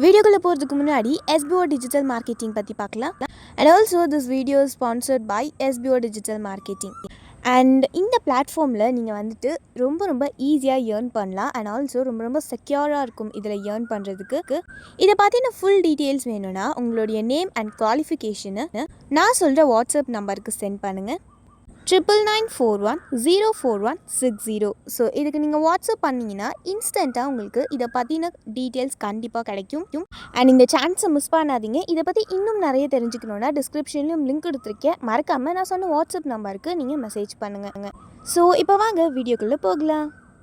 வீடியோக்குள்ளே போகிறதுக்கு முன்னாடி எஸ்பிஓ டிஜிட்டல் மார்க்கெட்டிங் பற்றி பார்க்கலாம். And also this video sponsored by SPO digital marketing and இந்த பிளாட்ஃபார்மில் நீங்கள் வந்துட்டு ரொம்ப ரொம்ப ஈஸியாக ஏர்ன் பண்ணலாம். அண்ட் ஆல்சோ ரொம்ப ரொம்ப செக்யூராக இருக்கும் இதில் ஏர்ன் பண்ணுறதுக்கு இதை பற்றின ஃபுல் டீட்டெயில்ஸ் வேணும்னா உங்களுடைய நேம் அண்ட் குவாலிஃபிகேஷனை நான் சொல்கிற வாட்ஸ்அப் நம்பருக்கு சென்ட் பண்ணுங்கள் triple nine four one zero four one six zero so இதுக்கு நீங்கள் வாட்ஸ்அப் பண்ணிங்கன்னா இன்ஸ்டண்ட்டாக உங்களுக்கு இதை பற்றின டீட்டெயில்ஸ் கண்டிப்பாக கிடைக்கும். அண்ட் இந்த சான்ஸை மிஸ் பண்ணாதீங்க. இதை பற்றி இன்னும் நிறைய தெரிஞ்சுக்கணுன்னா டிஸ்கிரிப்ஷன்லையும் லிங்க் கொடுத்துருக்கேன் மறக்காமல் நான் சொன்ன வாட்ஸ்அப் நம்பருக்கு நீங்கள் மெசேஜ் பண்ணுங்க. ஸோ இப்போ வாங்க வீடியோக்குள்ளே போகலாம்.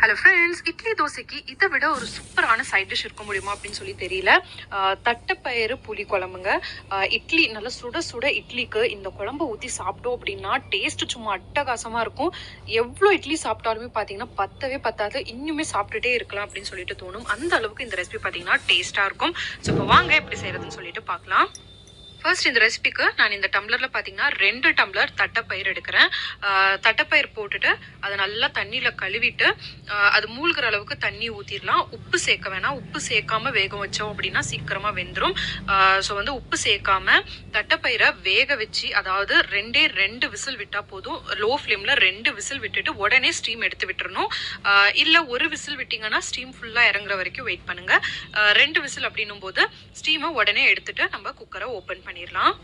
ஹலோ ஃப்ரெண்ட்ஸ் இட்லி தோசைக்கு இதை விட ஒரு சூப்பரான சைட் டிஷ் இருக்க முடியுமா அப்படின்னு சொல்லி தெரியல. தட்டைப்பயிறு புளி குழம்புங்க. இட்லி நல்லா சுட சுட இட்லிக்கு இந்த குழம்பு ஊற்றி சாப்பிட்டோம் அப்படின்னா டேஸ்ட் சும்மா அட்டகாசமாக இருக்கும். எவ்வளோ இட்லி சாப்பிட்டாலுமே பார்த்தீங்கன்னா பத்தவே பத்தாது. இன்னுமே சாப்பிட்டுட்டே இருக்கலாம் அப்படின்னு சொல்லிட்டு தோணும். அந்த அளவுக்கு இந்த ரெசிபி பார்த்தீங்கன்னா டேஸ்ட்டாக இருக்கும். ஸோ இப்போ வாங்க எப்படி செய்கிறதுன்னு சொல்லிட்டு பார்க்கலாம் ஃபர்ஸ்ட் இந்த ரெசிபிக்கு நான் இந்த டம்ளரில் பார்த்தீங்கன்னா ரெண்டு டம்ளர் தட்டைப்பயிர் எடுக்கிறேன். தட்டைப்பயிர் போட்டுட்டு அதை நல்லா தண்ணியில் கழுவிட்டு அது மூழ்கிற அளவுக்கு தண்ணி ஊற்றிடலாம் உப்பு சேர்க்க வேணாம். உப்பு சேர்க்காம வேக வச்சோம் அப்படின்னா சீக்கிரமாக வெந்துடும் ஸோ வந்து உப்பு சேர்க்காம தட்டைப்பயிரை வேக வச்சு அதாவது ரெண்டே ரெண்டு விசில் விட்டால் போதும். லோ ஃப்ளேமில் ரெண்டு விசில் விட்டுட்டு உடனே ஸ்டீம் எடுத்து விட்டுறணும். இல்லை ஒரு விசில் விட்டிங்கன்னா ஸ்டீம் ஃபுல்லாக இறங்குற வரைக்கும் வெயிட் பண்ணுங்கள் ரெண்டு விசில் அப்படின்னும் போது ஸ்டீமை உடனே எடுத்துட்டு நம்ம குக்கரை ஓப்பன் பண்ணிடலாம்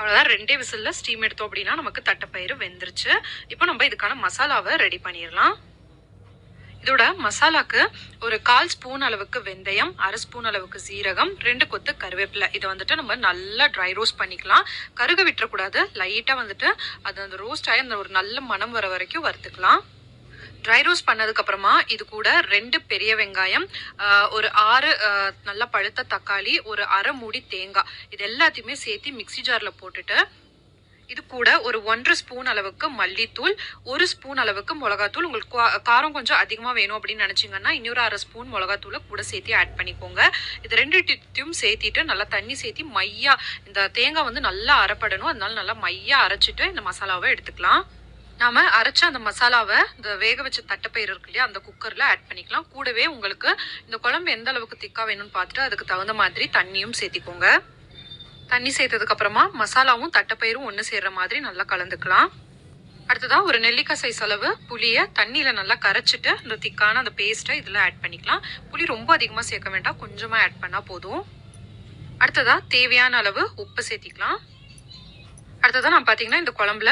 அவ்வளோதான் ரெண்டே விசிலில் ஸ்டீம் எடுத்தோம் அப்படின்னா நமக்கு தட்டைப்பயிறு வெந்துருச்சு. இப்போ நம்ம இதுக்கான மசாலாவை ரெடி பண்ணிடலாம் இதோட மசாலாக்கு ஒரு கால் ஸ்பூன் அளவுக்கு வெந்தயம் அரை ஸ்பூன் அளவுக்கு சீரகம் ரெண்டு கொத்து கருவேப்பிலை. இதை வந்துட்டு நம்ம நல்லா ட்ரை ரோஸ்ட் பண்ணிக்கலாம். கருக விட்டுறக்கூடாது. லைட்டாக வந்துட்டு அது அந்த ரோஸ்ட் ஆகி அந்த ஒரு நல்ல மனம் வர வரைக்கும் வறுத்துக்கலாம். ட்ரை ரோஸ்ட் பண்ணதுக்கப்புறமா இது கூட ரெண்டு பெரிய வெங்காயம் ஒரு ஆறு நல்ல நல்லா பழுத்த தக்காளி ஒரு அரை மூடி தேங்காய். இது எல்லாத்தையுமே சேர்த்து மிக்ஸி ஜாரில் போட்டுட்டு இது கூட ஒரு ஒன்றரை ஸ்பூன் அளவுக்கு மல்லித்தூள் ஒரு ஸ்பூன் அளவுக்கு மிளகாத்தூள். உங்களுக்கு காரம் கொஞ்சம் அதிகமாக வேணும் அப்படின்னு நினச்சிங்கன்னா இன்னொரு அரை ஸ்பூன் மிளகாத்தூளை கூட சேர்த்து ஆட் பண்ணிக்கோங்க. இது ரெண்டு டித்தையும் சேர்த்திட்டு நல்லா தண்ணி சேர்த்தி மையா இந்த தேங்காய் வந்து நல்லா அரைப்படணும். அதனால நல்லா மையா அரைச்சிட்டு இந்த மசாலாவை எடுத்துக்கலாம். நாம அரைச்ச அந்த மசாலாவை இந்த வேக வச்ச தட்டைப்பயிறு இருக்கு இல்லையா அந்த குக்கர்ல ஆட் பண்ணிக்கலாம். கூடவே உங்களுக்கு இந்த குழம்பு எந்த அளவுக்கு திக்கா வேணும்னு பார்த்துட்டு அதுக்கு தகுந்த மாதிரி தண்ணியும் சேர்த்திக்கோங்க. தண்ணி சேர்த்ததுக்கு அப்புறமா மசாலாவும் தட்டைப்பயிரும் ஒன்று சேர்ற மாதிரி நல்லா கலந்துக்கலாம். அடுத்ததாக ஒரு நெல்லிக்காய் சைஸ் அளவு புளியை தண்ணியில் நல்லா கரைச்சிட்டு இந்த திக்கான அந்த பேஸ்ட்டை இதில் ஆட் பண்ணிக்கலாம். புளி ரொம்ப அதிகமாக சேர்க்க வேண்டாம் கொஞ்சமாக ஆட் பண்ணால் போதும். அடுத்ததாக தேவையான அளவு உப்பு சேர்த்திக்கலாம். அடுத்ததான் நான் பார்த்தீங்கன்னா இந்த குழம்புல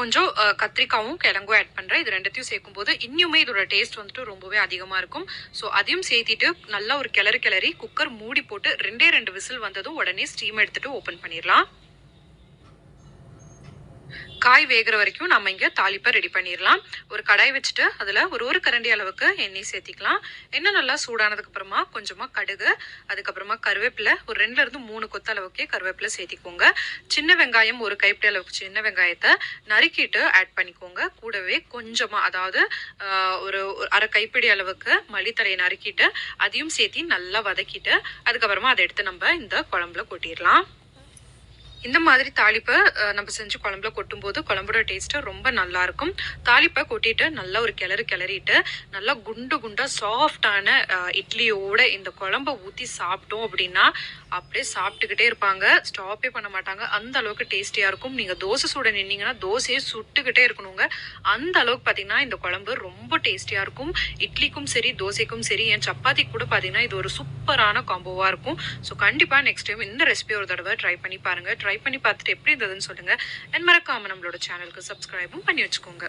கொஞ்சம் கத்திரிக்காவும் கிழங்கும் ஆட் பண்ணுறேன் இது ரெண்டுத்தையும் சேர்க்கும்போது இன்னுமே இதோட டேஸ்ட் வந்துட்டு ரொம்பவே அதிகமாக இருக்கும். ஸோ அதையும் சேர்த்திட்டு நல்லா ஒரு கிளறு கிளறி குக்கர் மூடி போட்டு ரெண்டே ரெண்டு விசில் வந்ததும் உடனே ஸ்டீம் எடுத்துட்டு ஓப்பன் பண்ணிடலாம். காய் வேகிற வரைக்கும் நம்ம இங்கே தாளிப்பை ரெடி பண்ணிடலாம் ஒரு கடாய் வச்சுட்டு அதில் ஒரு ஒரு கரண்டி அளவுக்கு எண்ணெய் சேர்த்திக்கலாம். எண்ணெய் நல்லா சூடானதுக்கு அப்புறமா கொஞ்சமாக கடுகு அதுக்கப்புறமா கருவேப்பிலை ஒரு ரெண்டுலேருந்து மூணு கொத்த அளவுக்கே கருவேப்பிலை சேர்த்திக்கோங்க. சின்ன வெங்காயம் ஒரு கைப்பிடி அளவுக்கு சின்ன வெங்காயத்தை நறுக்கிட்டு ஆட் பண்ணிக்கோங்க. கூடவே கொஞ்சமாக அதாவது ஒரு ஒரு அரை கைப்பிடி அளவுக்கு மல்லித்தலையை நறுக்கிட்டு அதையும் சேர்த்தி நல்லா வதக்கிட்டு அதுக்கப்புறமா அதை எடுத்து நம்ம இந்த குழம்புல கொட்டிடலாம் இந்த மாதிரி தாளிப்பை நம்ம செஞ்சு குழம்புல கொட்டும்போது குழம்போட டேஸ்ட்டு ரொம்ப நல்லா இருக்கும் தாளிப்பை கொட்டிட்டு நல்லா ஒரு கிளறு கிளறிட்டு நல்லா குண்டு குண்டா சாஃப்டான இட்லியோட இந்த குழம்ப ஊற்றி சாப்பிட்டோம் அப்படின்னா அப்படியே சாப்பிட்டுக்கிட்டே இருப்பாங்க. ஸ்டாப்பே பண்ண மாட்டாங்க. அந்த அளவுக்கு டேஸ்டியாக இருக்கும். நீங்கள் தோசை சுட நின்னீங்கன்னா தோசையே சுட்டுக்கிட்டே இருக்கணுங்க. அந்த அளவுக்கு பார்த்தீங்கன்னா இந்த குழம்பு ரொம்ப டேஸ்டியாக இருக்கும். இட்லிக்கும் சரி தோசைக்கும் சரி என் சப்பாத்தி கூட பார்த்தீங்கன்னா இது ஒரு சூப்பரான காம்போவாக இருக்கும். ஸோ கண்டிப்பாக நெக்ஸ்ட் டைம் இந்த ரெசிபி ஒரு தடவை ட்ரை பண்ணி பாருங்க. ட்ரை பண்ணி பார்த்துட்டு எப்படி இருந்ததுன்னு சொல்லுங்க. அண்ட் மறக்காம நம்மளோட சேனலுக்கு சப்ஸ்கிரைபும் பண்ணி வச்சுக்கோங்க.